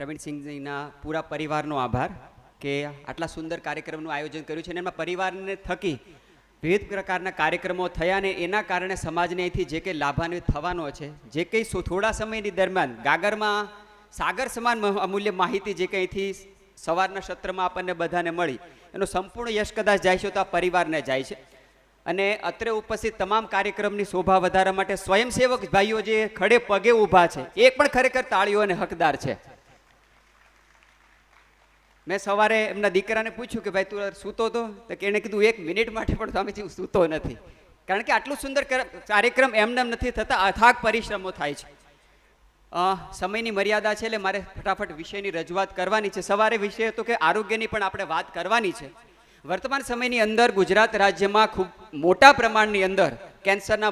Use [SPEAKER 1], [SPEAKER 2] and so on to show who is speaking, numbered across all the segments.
[SPEAKER 1] પ્રવીણસિંહજીના પૂરા પરિવારનો આભાર કે આટલા સુંદર કાર્યક્રમનું આયોજન કર્યું છે અને એમાં પરિવારને થકી વિવિધ પ્રકારના કાર્યક્રમો થયા ને એના કારણે સમાજને અહીંથી જે કંઈ લાભાન્વિત થવાનો છે, જે કંઈ થોડા સમયની દરમિયાન ગાગરમાં સાગર સમાન અમૂલ્ય માહિતી જે કંઈ અહીંથી સવારના સત્રમાં આપણને બધાને મળી, એનો સંપૂર્ણ યશ કદાચ જાય છે તો આ પરિવારને જાય છે. અને અત્રે ઉપસ્થિત તમામ કાર્યક્રમની શોભા વધારવા માટે સ્વયંસેવક ભાઈઓ જે ખડે પગે ઊભા છે, એ પણ ખરેખર તાળીઓ અને હકદાર છે. મેં સવારે એમના દીકરાને પૂછ્યું કે, ભાઈ, તું સૂતો તો? તો એણે કીધું, એક મિનિટ માટે પણ સ્વામીજી હું સૂતો નથી. કારણ કે આટલું સુંદર કાર્યક્રમ એમને નથી થતા અથાગ પરિશ્રમો થાય છે. સમયની મર્યાદા છે એટલે મારે ફટાફટ વિષયની રજૂઆત કરવાની છે. સવારે વિષય હતો કે આરોગ્યની પણ આપણે વાત કરવાની છે. વર્તમાન સમયની અંદર ગુજરાત રાજ્યમાં ખૂબ મોટા પ્રમાણની અંદર કેન્સરના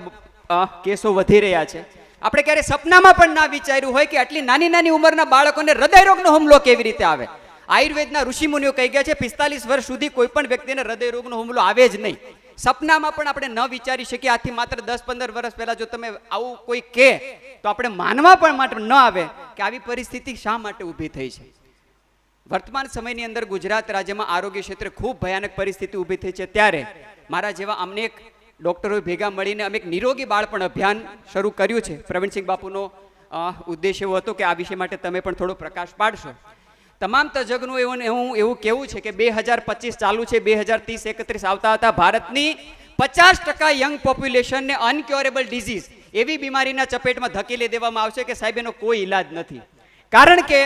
[SPEAKER 1] કેસો વધી રહ્યા છે. આપણે ક્યારે સપનામાં પણ ના વિચાર્યું હોય કે આટલી નાની નાની ઉંમરના બાળકોને હૃદયરોગનો હુમલો કેવી રીતે આવે? આયુર્વેદના ઋષિમુનિઓ કહી ગયા છે, પિસ્તાલીસ વર્ષ સુધી કોઈ પણ વ્યક્તિને હૃદયરોગનો હુમલો આવે જ નહીં. સપનામાં પણ આપણે ન વિચારી શકીએ, આથી માત્ર દસ પંદર વર્ષ પહેલા જો તમે આવું કોઈ કહે તો આપણે માનવા પણ માટે ન આવે કે આવી પરિસ્થિતિ શા માટે ઊભી થઈ છે. વર્તમાન સમયની અંદર ગુજરાત રાજ્યમાં આરોગ્ય ક્ષેત્રે ખૂબ ભયાનક પરિસ્થિતિ ઊભી થઈ છે. ત્યારે મારા જેવા અમને એક ડૉક્ટરો ભેગા મળીને અમે એક નિરોગી બાળપણ અભિયાન શરૂ કર્યું છે. પ્રવીણસિંહ બાપુનો ઉદ્દેશ એવો હતો કે આ વિષય માટે તમે પણ થોડો પ્રકાશ પાડશો. તમામ તજજ્ઞનું એવું એવું એવું કેવું છે કે બે હજાર પચીસ ચાલુ છે, બે હજાર ત્રીસ એકત્રીસ આવતા હતા ભારતની પચાસ ટકા યંગ પોપ્યુલેશનને અનક્યોરેબલ ડિઝીઝ એવી બીમારીના ચપેટમાં ધકેલી દેવામાં આવશે કે સાહેબ, એનો કોઈ ઈલાજ નથી. કારણ કે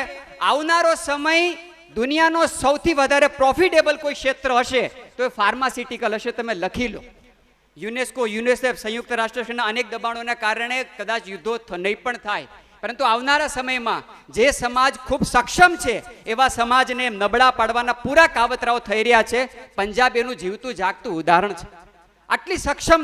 [SPEAKER 1] આવનારો સમય દુનિયાનો સૌથી વધારે પ્રોફિટેબલ કોઈ ક્ષેત્ર હશે તો એ ફાર્માસ્યુટિકલ હશે, તમે લખી લો. યુનેસ્કો, યુનેસેફ સંયુક્ત રાષ્ટ્રસંઘના અનેક દબાણોના કારણે કદાચ યુદ્ધો નહીં પણ થાય. પરંતુ આવનારા સમયમાં જે સમાજ ખૂબ સક્ષમ છે, એવા સમાજને નબળા પાડવાના પૂરા કાવતરાઓ થઈ રહ્યા છે. પંજાબ એનું જીવતું જાગતું ઉદાહરણ છે. આટલી સક્ષમ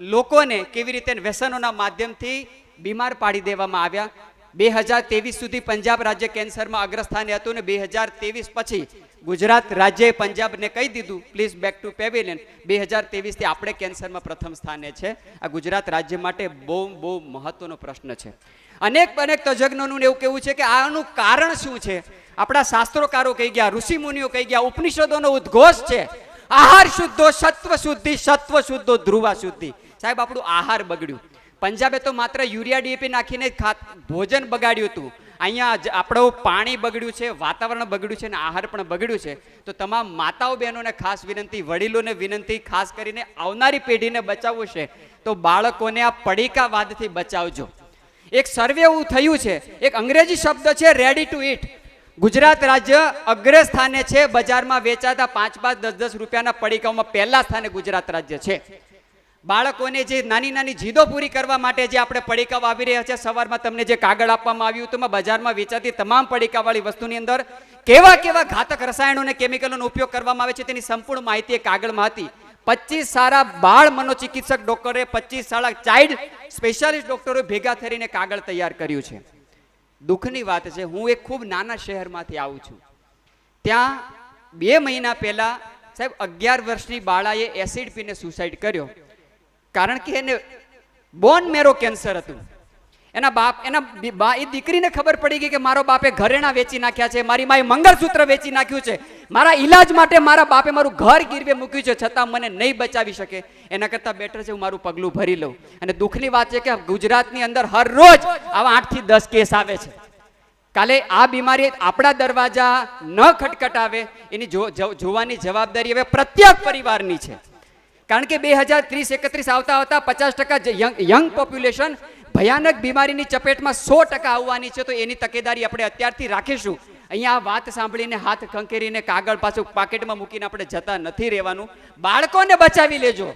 [SPEAKER 1] લોકોને કેવી રીતે વ્યસનોના માધ્યમથી બીમાર પાડી દેવામાં આવ્યા? બે હજાર ત્રેવીસ સુધી પંજાબ રાજ્ય કેન્સરમાં અગ્રસ્થાને હતું ને બે હજાર ત્રેવીસ પછી ગુજરાત રાજ્યએ પંજાબને કહી દીધું પ્લીઝ બેક ટુ પેવેલિયન બે હજાર ત્રેવીસથી આપણે કેન્સરમાં પ્રથમ સ્થાને છે. આ ગુજરાત રાજ્ય માટે બહુ બહુ મહત્વનો પ્રશ્ન છે. અનેક અનેક તજજ્ઞોનું એવું કેવું છે કે આનું કારણ શું છે? આપણા શાસ્ત્રોકારો કહી ગયા, ઋષિમુનિઓ કહી ગયા, ઉપનિષદોનો ઉદ્ઘોષ છે. આહાર શુદ્ધો, સત્વ શુદ્ધિ, સત્વ શુદ્ધો, ધ્રુવા શુદ્ધિ. સાહેબ, આપણું આહાર બગડ્યું. પંજાબે તો માત્ર યુરિયા ડીએપી નાખીને ભોજન બગાડ્યું હતું. અહીંયા આપણું પાણી બગડ્યું છે, વાતાવરણ બગડ્યું છે અને આહાર પણ બગડ્યું છે. તો તમામ માતાઓ બહેનોને ખાસ વિનંતી, વડીલોને વિનંતી, ખાસ કરીને આવનારી પેઢીને બચાવવું છે. તો બાળકોને આ પડીકાવાદથી બચાવજો. એક સર્વે એવું થયું છે. એક અંગ્રેજી શબ્દ છે રેડી ટુ ઇટ ગુજરાત રાજ્ય અગ્ર સ્થાને છે, બજારમાં વેચાતા પાંચ પાંચ દસ દસ રૂપિયાના પડીકાઓમાં પહેલા સ્થાને ગુજરાત રાજ્ય છે. બાળકોને જે નાની નાની જીદો પૂરી કરવા માટે જે આપણે પડીકાઓ આવી રહ્યા છે, સવારમાં તમને જે કાગળ આપવામાં આવ્યું હતું, એમાં બજારમાં વેચાતી તમામ પડીકાવાળી વસ્તુની અંદર કેવા કેવા ઘાતક રસાયણો અને કેમિકલોનો ઉપયોગ કરવામાં આવે છે, તેની સંપૂર્ણ માહિતી એ કાગળમાં હતી. પચીસ સારા બાળ મનોચિકિત્સક ડોક્ટરે પચીસ સારા ચાઇલ્ડ સ્પેશિયાલિસ્ટ ડોક્ટરો ભેગા થઈને કાગળ તૈયાર કર્યું છે. દુઃખની વાત છે, હું એક ખૂબ નાના શહેરમાંથી આવું છું. ત્યાં બે મહિના પહેલા સાહેબ અગિયાર વર્ષની બાળાએ એસિડ પીને સુસાઇડ કર્યો. કારણ કે એને બોન મેરો કેન્સર હતું. એના બાપ, એના બા એ દીકરીને ખબર પડી ગઈ કે મારો બાપે ઘરેણા વેચી નાખ્યા છે, મારી માએ મંગળસૂત્ર વેચી નાખ્યું છે. મારા ઈલાજ માટે મારા બાપે મારું ઘર ગીરવે મૂક્યું છે, છતાં મને નહીં બચાવી શકે. એના કરતાં બેટર છે હું મારું પગલું ભરી લઉં. અને દુઃખની વાત છે કે ગુજરાતની અંદર હર રોજ આવા આઠથી દસ કેસ આવે છે. કાલે આ બીમારી આપણા દરવાજા ન ખટખટાવે, એની જોવાની જવાબદારી હવે પ્રત્યેક પરિવારની છે. કારણ કે બે હજાર ત્રીસ એકત્રીસ આવતા આવતા પચાસ ટકા યંગ પોપ્યુલેશન ભયાનક બીમારીની ચપેટમાં સો ટકા આવવાની છે, તો એની તકેદારી આપણે અત્યારથી રાખીશું. અહીંયા વાત સાંભળીને હાથ ખંખેરીને કાગળ પાછું પાકેટમાં મૂકીને આપણે જતા નથી રહેવાનું. બાળકોને બચાવી લેજો.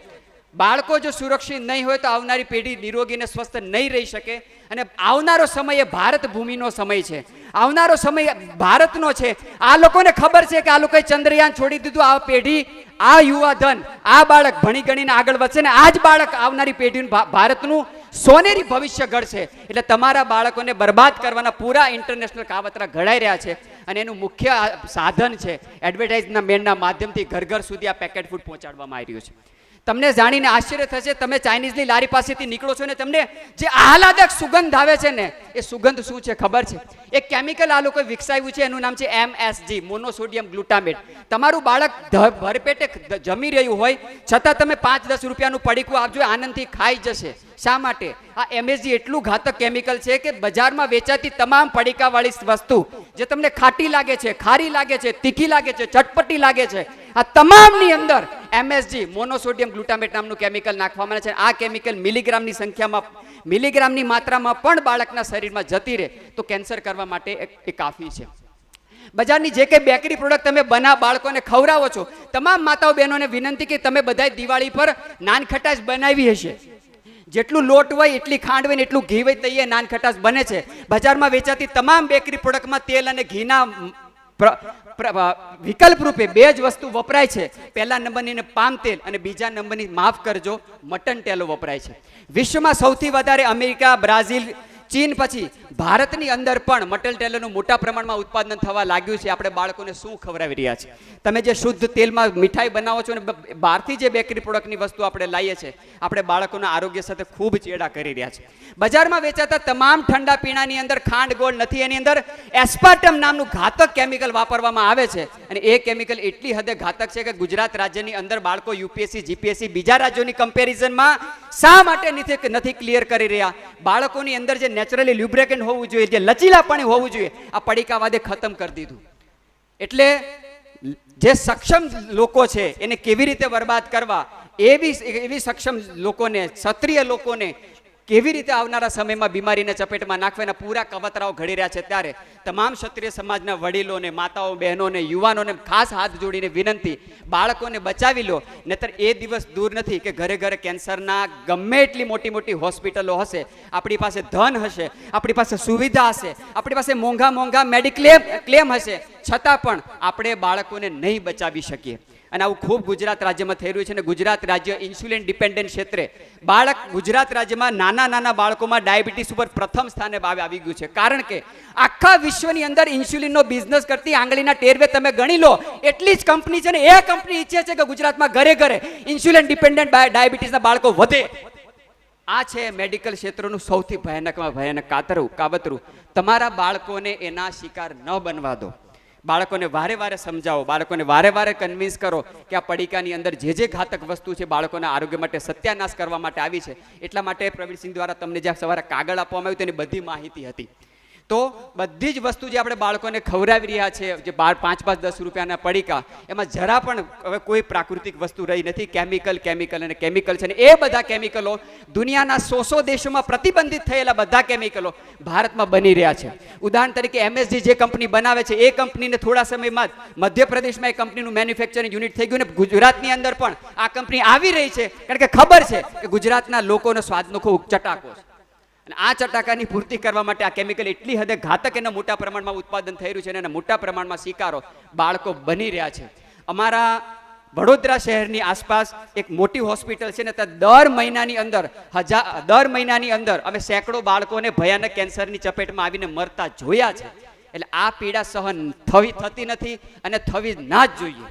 [SPEAKER 1] બાળકો જો સુરક્ષિત નહીં હોય તો આવનારી પેઢી નિરોગી અને સ્વસ્થ નહીં રહી શકે. અને આવનારો સમય એ ભારત ભૂમિનો સમય છે. આવનારો સમય ભારતનો છે. આ લોકોને ખબર છે કે આ લોકોએ ચંદ્રયાન છોડી દીધું. આ પેઢી, આ યુવા ધન આ બાળક ભણી ગણીને આગળ વધશે ને આ જ બાળક આવનારી પેઢીનું ભારતનું સોનેરી ભવિષ્ય ઘડશે. એટલે તમારા બાળકોને બરબાદ કરવાના પૂરા ઇન્ટરનેશનલ કાવતરા ઘડાઈ રહ્યા છે અને એનું મુખ્ય સાધન છે. એડવર્ટાઇઝના મેનના માધ્યમથી ઘર ઘર સુધી આ પેકેટ ફૂડ પહોંચાડવામાં આવી રહ્યું છે. તમને જાણીને આશ્ચર્ય થશે, તમે ચાઇનીઝની લારી પાસેથી નીકળો છો ને તમને જે આહલાદક સુગંધ આવે છે ને, એ સુગંધ શું છે ખબર છે? એક કેમિકલ આ લોકોએ વિકસાવ્યું છે, એનું નામ છે એમએસજી મોનોસોડિયમ ગ્લુટામેટ તમારું બાળક ભરપેટે જમી રહ્યું હોય, છતાં તમે પાંચ દસ રૂપિયાનું પડીકું આપજો, આનંદથી ખાઈ જશે. શા માટે? આ એમએસજી એટલું ઘાતક કેમિકલ છે કે બજારમાં વેચાતી તમામ પડીકાવાળી વસ્તુ જે તમને ખાટી લાગે છે, ખારી લાગે છે, તીખી લાગે છે, ચટપટી લાગે છે, આ તમામની અંદર એમએસજી મોનોસોડિયમ ગ્લુટામેટ નામનું કેમિકલ નાખવામાં આવે છે. આ કેમિકલ મિલીગ્રામની સંખ્યામાં મિલીગ્રામની માત્રામાં પણ બાળકના શરીરમાં જતી રહે તો કેન્સર કરવા માટે એ- કાફી છે. બજારની જે કંઈ બેકરી પ્રોડક્ટ તમે બના, બાળકોને ખવડાવો છો, તમામ માતાઓ બહેનોને વિનંતી કે તમે બધાય દિવાળી પર નાનખટાશ બનાવી હશે. જેટલું લોટ હોય, એટલી ખાંડ હોય ને એટલું ઘી હોય તૈયાર નાનખટાશ બને છે. બજારમાં વેચાતી તમામ બેકરી પ્રોડક્ટમાં તેલ અને ઘીના વિકલ્પ રૂપે બે જ વસ્તુ વપરાય છે. પહેલા નંબરની પામ તેલ અને બીજા નંબરની માફ કરજો, મટન તેલો વપરાય છે. વિશ્વમાં સૌથી વધારે અમેરિકા, બ્રાઝિલ, ચીન પછી ભારતની અંદર પણ મટલ ટેલરનું મોટા પ્રમાણમાં ઉત્પાદન થવા લાગ્યું છે. આપણે બાળકોને શું ખવડાવી રહ્યા છે તમે જે શુદ્ધ તેલમાં મીઠાઈ બનાવો છો અને બહારથી જે બેકરી પ્રોડક્ટની વસ્તુ આપણે લાવીએ છીએ, આપણે બાળકોના આરોગ્ય સાથે ખૂબ ચેડા કરી રહ્યા છે બજારમાં વેચાતા તમામ ઠંડા પીણાની અંદર ખાંડ ગોળ નથી, એની અંદર એસ્પાર્ટમ નામનું ઘાતક કેમિકલ વાપરવામાં આવે છે. અને એ કેમિકલ એટલી હદે ઘાતક છે કે ગુજરાત રાજ્યની અંદર બાળકો યુપીએસસી જીપીએસસી બીજા રાજ્યોની કમ્પેરિઝનમાં શા માટે નથી ક્લિયર કરી રહ્યા? બાળકોની અંદર જે નેચરલી લ્યુબ્રેકન્ટ હોવું જોઈએ, જે લચીલાપણી હોવું જોઈએ, આ પડીકાવાદે ખતમ કરી દીધું. એટલે જે સક્ષમ લોકો છે, એને કેવી રીતે બરબાદ કરવા? એવી એવી સક્ષમ લોકોને, ક્ષત્રિય લોકોને કેવી રીતે આવનારા સમયમાં બીમારીને ચપેટમાં નાખવાના પૂરા કવતરાઓ ઘડી રહ્યા છે ત્યારે તમામ ક્ષત્રિય સમાજના વડીલોને, માતાઓ, બહેનોને, યુવાનોને ખાસ હાથ જોડીને વિનંતી, બાળકોને બચાવી લો. નહીતર એ દિવસ દૂર નથી કે ઘરે ઘરે કેન્સરના ગમે એટલી મોટી મોટી હોસ્પિટલો હશે, આપણી પાસે ધન હશે, આપણી પાસે સુવિધા હશે, આપણી પાસે મોંઘા મોંઘા મેડિક્લેમ, ક્લેમ હશે. છતાં પણ આપણે બાળકોને નહીં બચાવી શકીએ. અને આવું ખૂબ ગુજરાત રાજ્યમાં થઈ રહ્યું છે અને ગુજરાત રાજ્ય ઇન્સ્યુલિન ડિપેન્ડન્ટ ક્ષેત્રે બાળક ગુજરાત રાજ્યમાં નાના નાના બાળકોમાં ડાયાબિટીસ ઉપર પ્રથમ સ્થાને ભાવે આવી ગયું છે. કારણ કે આખા વિશ્વની અંદર ઇન્સ્યુલિનનો બિઝનેસ કરતી આંગળીના ટેરવે તમે ગણી લો, એટલી જ કંપની છે ને એ કંપની ઈચ્છે છે કે ગુજરાતમાં ઘરે ઘરે ઇન્સ્યુલિન ડિપેન્ડન્ટ ડાયાબિટીસના બાળકો વધે. આ છે મેડિકલ ક્ષેત્રનું સૌથી ભયાનકમાં ભયાનક કાતરું, કાવતરું. તમારા બાળકોને એના શિકાર ન બનવા દો. બાળકોને વારે વારે સમજાવો, બાળકોને વારે વારે કન્વિન્સ કરો કે આ પડીકાની અંદર જે જે ઘાતક વસ્તુ છે બાળકોના આરોગ્ય માટે સત્યાનાશ કરવા માટે આવી છે. એટલા માટે પ્રવીણસિંહ દ્વારા તમને જ્યાં સવારે કાગળ આપવામાં આવ્યું તેની બધી માહિતી હતી. તો બધી જ વસ્તુ જે આપણે બાળકોને ખવડાવી રહ્યા છે, જે બાર, પાંચ પાંચ, દસ રૂપિયાના પડીકા, એમાં જરા પણ હવે કોઈ પ્રાકૃતિક વસ્તુ રહી નથી. કેમિકલ કેમિકલ અને કેમિકલ છે ને એ બધા કેમિકલો દુનિયાના સો સો દેશોમાં પ્રતિબંધિત થયેલા બધા કેમિકલો ભારતમાં બની રહ્યા છે. ઉદાહરણ તરીકે એમએસજી જે કંપની બનાવે છે, એ કંપનીને થોડા સમયમાં જ મધ્યપ્રદેશમાં એ કંપનીનું મેન્યુફેક્ચરિંગ યુનિટ થઈ ગયું ને ગુજરાતની અંદર પણ આ કંપની આવી રહી છે. કારણ કે ખબર છે કે ગુજરાતના લોકોનો સ્વાદનો ખૂબ ચટાકો છે. અને આ ચટાકાની પૂર્તિ કરવા માટે આ કેમિકલ એટલી હદે ઘાતક એના મોટા પ્રમાણમાં ઉત્પાદન થઈ રહ્યું છે અને એના મોટા પ્રમાણમાં શિકારો, બાળકો બની રહ્યા છે. અમારા વડોદરા શહેરની આસપાસ એક મોટી હોસ્પિટલ છે ને ત્યાં દર મહિનાની અંદર હજાર દર મહિનાની અંદર અમે સેંકડો બાળકોને ભયાનક કેન્સરની ચપેટમાં આવીને મરતા જોયા છે. એટલે આ પીડા સહન થવી, થતી નથી અને થવી ના જ જોઈએ.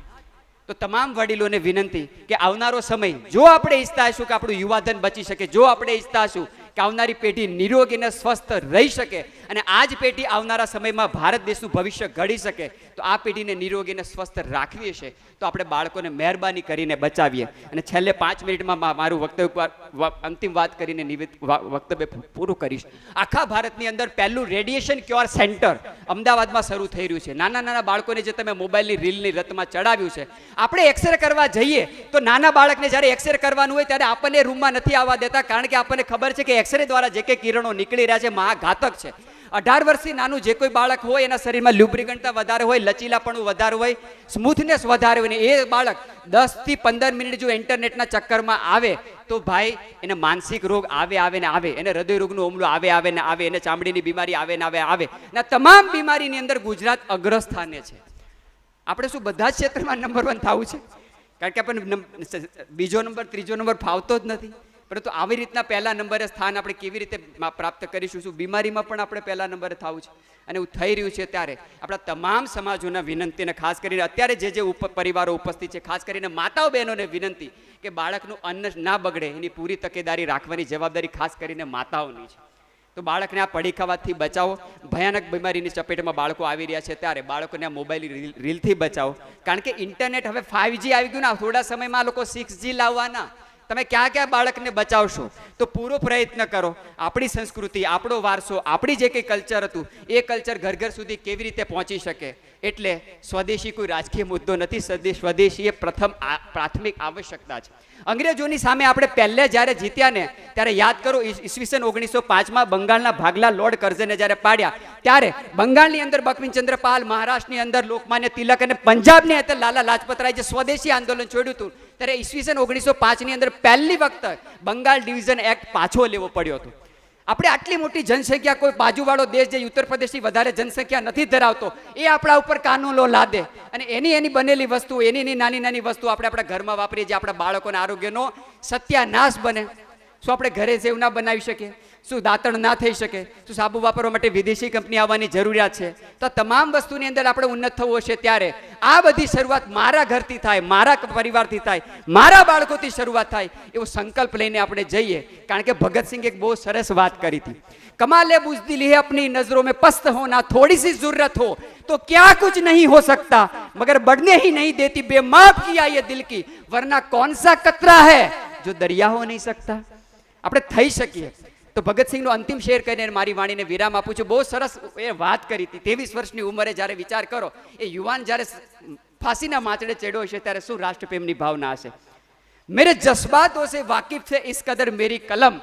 [SPEAKER 1] તો તમામ વડીલોને વિનંતી કે આવનારો સમય જો આપણે ઈચ્છતા હશું કે આપણું યુવાધન બચી શકે, જો આપણે ઈચ્છતા હશું કે આવનારી પેઢી નિરોગી અને સ્વસ્થ રહી શકે અને આ જ પેઢી આવનારા સમયમાં ભારત દેશનું ભવિષ્ય ઘડી શકે, તો આ પેઢીને નિરોગી અને સ્વસ્થ રાખવી છે તો આપણે બાળકોને મહેરબાની કરીને બચાવીએ. અને છેલ્લે પાંચ મિનિટમાં મારું વક્તવ્ય અંતિમ વાત કરીને નિવેદ વક્તવ્ય પૂરું કરીશ. આખા ભારતની અંદર પહેલું રેડિયેશન ક્યોર સેન્ટર અમદાવાદમાં શરૂ થઈ રહ્યું છે. નાના નાના બાળકોને જે તમે મોબાઈલની રીલની રતમાં ચડાવ્યું છે, આપણે એક્સરે કરવા જઈએ, તો નાના બાળકને જ્યારે એક્સરે કરવાનું હોય ત્યારે આપણને રૂમમાં નથી આવવા દેતા, કારણ કે આપણને ખબર છે કે એક્સરે દ્વારા જે કંઈ કિરણો નીકળી રહ્યા છે મહાઘાતક છે. અઢાર વર્ષથી નાનું જે કોઈ બાળક હોય, એના શરીરમાં લ્યુબ્રિકન્ટતા વધારે હોય, લચીલાપણું વધારે હોય સ્મૂથનેસ વધારે હોય ને એ બાળક દસથી પંદર મિનિટ જો ઇન્ટરનેટના ચક્કરમાં આવે, તો ભાઈ એને માનસિક રોગ આવે આવે ને આવે. એને હૃદય રોગનું હુમલો આવે આવે ને આવે. એને ચામડીની બીમારી આવે ને આવે આવે. ને તમામ બીમારીની અંદર ગુજરાત અગ્રસ્થાને છે. આપણે શું બધા જ ક્ષેત્રમાં નંબર વન થવું છે? કારણ કે આપણને બીજો નંબર ત્રીજો નંબર ફાવતો જ નથી. પરંતુ આવી રીતના પહેલા નંબરે સ્થાન આપણે કેવી રીતે પ્રાપ્ત કરીશું, શું બીમારીમાં પણ આપણે પહેલા નંબરે થવું છે? અને એવું થઈ રહ્યું છે ત્યારે આપણા તમામ સમાજોના વિનંતીને ખાસ કરીને અત્યારે જે જે પરિવારો ઉપસ્થિત છે, ખાસ કરીને માતાઓ બહેનોને વિનંતી કે બાળકનું અન્ન ના બગડે, એની પૂરી તકેદારી રાખવાની જવાબદારી ખાસ કરીને માતાઓની છે. તો બાળકને આ પડી ખાવાથી બચાવો. ભયાનક બીમારીની ચપેટમાં બાળકો આવી રહ્યા છે ત્યારે બાળકોને આ મોબાઈલ રીલ, રીલથી બચાવો. કારણ કે ઇન્ટરનેટ હવે ફાઇવ આવી ગયું ને થોડા સમયમાં લોકો સિક્સ લાવવાના. તમે ક્યાં ક્યાં બાળકને બચાવશો? તો પૂરો પ્રયત્ન કરો. આપણી સંસ્કૃતિ, આપણો વારસો, આપણી જે કંઈ કલ્ચર હતું, એ કલ્ચર ઘર ઘર સુધી કેવી રીતે પહોંચી શકે? એટલે સ્વદેશી કોઈ રાજકીય મુદ્દો નથી સ્વદેશ એ પ્રથમ પ્રાથમિક આવશ્યકતા છે. અંગ્રેજોની સામે આપણે પહેલે જ્યારે જીત્યા ને, ત્યારે યાદ કરો ઈસ- ઈસવીસન ઓગણીસો પાંચમાં બંગાળના ભાગલા લોર્ડ કરઝને જ્યારે પાડ્યા, ત્યારે બંગાળની અંદર બકમિનચંદ્ર પાલ, મહારાષ્ટ્રની અંદર લોકમાન્ય તિલક અને પંજાબની અંદર લાલા લાજપતરાય જે સ્વદેશી આંદોલન છોડ્યું હતું, ત્યારે ઈસવીસન ઓગણીસો પાંચની અંદર પહેલી વખત બંગાળ ડિવિઝન એક્ટ પાછો લેવો પડ્યો હતો. આપણે આટલી મોટી જનસંખ્યા કોઈ બાજુવાળો દેશ જે ઉત્તર પ્રદેશથી વધારે જનસંખ્યા નથી ધરાવતો, એ આપણા ઉપર કાનૂનો લાદે. અને એની એની બનેલી વસ્તુ એની એની નાની નાની વસ્તુ આપણે આપણા ઘરમાં વાપરીએ જે આપણા બાળકોના આરોગ્યનો સત્યાનાશ બને. શું આપણે ઘરે જેવ ના બનાવી શકીએ? શું દાંતણ ના થઈ શકે શું સાબુ વાપરવા માટે વિદેશી કંપની આવવાની જરૂરિયાત છે તો આ તમામ વસ્તુની અંદર આપણે ઉન્નત થવું હશે ત્યારે આ બધી શરૂઆત મારા ઘરથી થાય મારા પરિવારથી થાય મારા બાળકોથી શરૂઆત થાય એવો સંકલ્પ લઈને આપણે જઈએ કારણ કે ભગતસિંહ એક બહુ સરસ વાત કરી હતી કમાલે બુઝદિલ હે अपनी नजरों में पस्त होना थोड़ी सी जरूरत हो तो क्या कुछ नहीं हो सकता मगर बढ़ने ही नहीं देती बेमाप किया ये दिल की वरना कौन सा कतरा है जो दरिया हो नहीं सकता આપણે થઈ શકીએ તો ભગતસિંહનો અંતિમ શેર કરીને મારી વાણીને વિરામ આપું છું. બહુ સરસ એ વાત કરી હતી. તેવીસ વર્ષની ઉંમરે જ્યારે વિચાર કરો, એ યુવાન જ્યારે ફાંસીના માચડે ચડ્યો હશે ત્યારે શું રાષ્ટ્રપ્રેમની ભાવના હશે? મેરે જજ્બાતો સે વાકિફ છે, ઇસ કદર મેરી કલમ.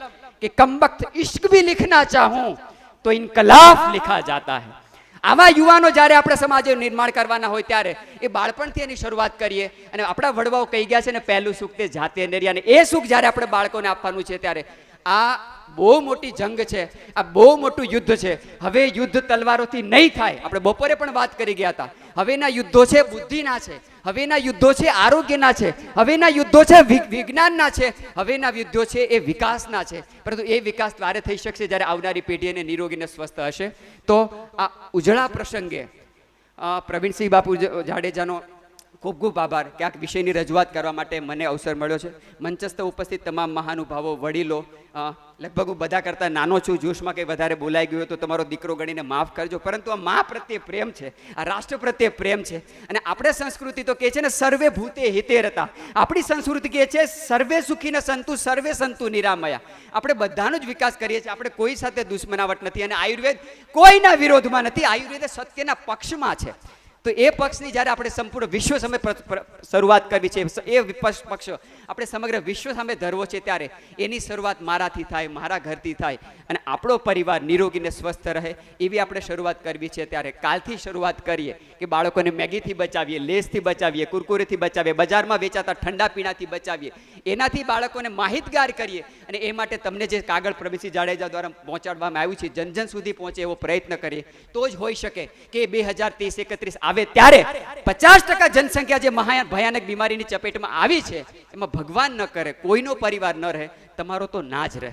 [SPEAKER 1] કે કમબખ્ત ઇશ્ક ભી લિખના ચાહું, તો ઇનકલાફ લિખા જાતા હૈ. આવા યુવાનો જ્યારે આપણે સમાજનું નિર્માણ કરવાના હોય ત્યારે એ બાળપણથી એની શરૂઆત કરીએ અને આપણા વડવાઓ કહી ગયા છે ને, પહેલું સુખ તે જાતે નરી. અને એ સુખ જ્યારે આપણે બાળકોને આપવાનું છે ત્યારે આ બહુ મોટી જંગ છે. આ બહુ મોટું યુદ્ધ છે. હવે યુદ્ધ તલવારોથી નહીં થાય. આપણે બપોરે પણ વાત કરી ગયા હતા. હવેના યુદ્ધો છે બુદ્ધિના છે. હવેના યુદ્ધો છે આરોગ્યના છે. હવેના યુદ્ધો છે વિજ્ઞાનના છે. હવેના યુદ્ધો છે એ વિકાસના છે. પરંતુ એ વિકાસ ત્યારે થઈ શકશે જ્યારે આવનારી પેઢી અને નિરોગીને સ્વસ્થ હશે. તો આ ઉજળા પ્રસંગે પ્રવીણસિંહ બાપુ જાડેજાનો ખૂબ ખૂબ આભાર. કે વિષયની રજૂઆત કરવા માટે મને અવસર મળ્યો છે. મંચસ્થ ઉપસ્થિત તમામ મહાનુભાવો, વડીલો લગભગ હું બધા કરતાં નાનો છું જોશમાં કંઈ વધારે બોલાઈ ગયો તો તમારો દીકરો ગણીને માફ કરજો. પરંતુ આ મા પ્રત્યે પ્રેમ છે, આ રાષ્ટ્ર પ્રત્યે પ્રેમ છે. અને આપણે સંસ્કૃતિ તો કહે છે ને, સર્વે ભૂતે હિતે રતા આપણી સંસ્કૃતિ કહે છે, સર્વે સુખી ને સંતુ, સર્વે સંતુ નિરામયા. આપણે બધાનો જ વિકાસ કરીએ છીએ. આપણે કોઈ સાથે દુશ્મનાવટ નથી. અને આયુર્વેદ કોઈના વિરોધમાં નથી. આયુર્વેદ સત્યના પક્ષમાં છે. તો એ પક્ષની જ્યારે આપણે સંપૂર્ણ વિશ્વ સામે શરૂઆત કરવી છે, એ પક્ષ, આપણે સમગ્ર વિશ્વ સામે ધરવો છે ત્યારે એની શરૂઆત મારાથી થાય, મારા ઘરથી થાય અને આપણો પરિવાર નિરોગીને સ્વસ્થ રહે એવી આપણે શરૂઆત કરવી છે. ત્યારે કાલથી શરૂઆત કરીએ કે બાળકોને મેગીથી બચાવીએ, લેસથી બચાવીએ, કુરકુરેથી બચાવીએ, બજારમાં વેચાતા ઠંડા પીણાથી બચાવીએ, એનાથી બાળકોને માહિતગાર કરીએ અને એ માટે તમને જે કાગળ પ્રવેશી જાડેજા દ્વારા પહોંચાડવામાં આવ્યું છે જન જન સુધી પહોંચે એવો પ્રયત્ન કરીએ, તો જ હોઈ શકે કે બે હજાર ત્રીસ એકત્રીસ આવે ત્યારે પચાસ ટકા જનસંખ્યા જે મહા ભયાનક બીમારીની ચપેટમાં આવી છે, એમાં ભગવાન ન કરે, કોઈનો પરિવાર ન રહે, તમારો તો ના જ રહે.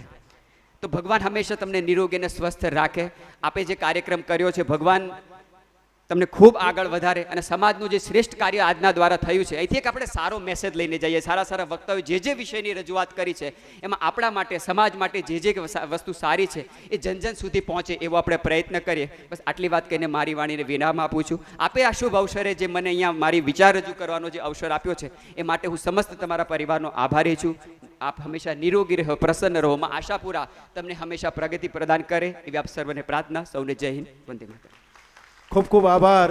[SPEAKER 1] તો ભગવાન હંમેશા તમને નિરોગી અને સ્વસ્થ રાખે. આપે જે કાર્યક્રમ કર્યો છે, ભગવાન તમને ખૂબ આગળ વધારે અને સમાજનું જે શ્રેષ્ઠ કાર્ય આજના દ્વારા થયું છે, અહીંથી એક આપણે સારો મેસેજ લઈને જઈએ. સારા સારા વક્તાઓ જે જે વિષયની રજૂઆત કરી છે, એમાં આપણા માટે, સમાજ માટે જે જે વસ્તુ સારી છે, એ જન જન સુધી પહોંચે એવો આપણે પ્રયત્ન કરીએ. બસ આટલી વાત કહીને મારી વાણીને વિરામ આપું છું. આપે આ શુભ અવસરે જે મને અહીંયા મારી વિચાર રજૂ કરવાનો જે અવસર આપ્યો છે, એ માટે હું સમસ્ત તમારા પરિવારનો આભારી છું. આપ હંમેશા નિરોગી રહો, પ્રસન્ન રહો. માં આશાપુરા તમને હંમેશા પ્રગતિ પ્રદાન કરે. એવી આપ સર્વને પ્રાર્થના. સૌને જય હિન્દ. વંદે માતરમ.
[SPEAKER 2] ખૂબ ખૂબ આભાર.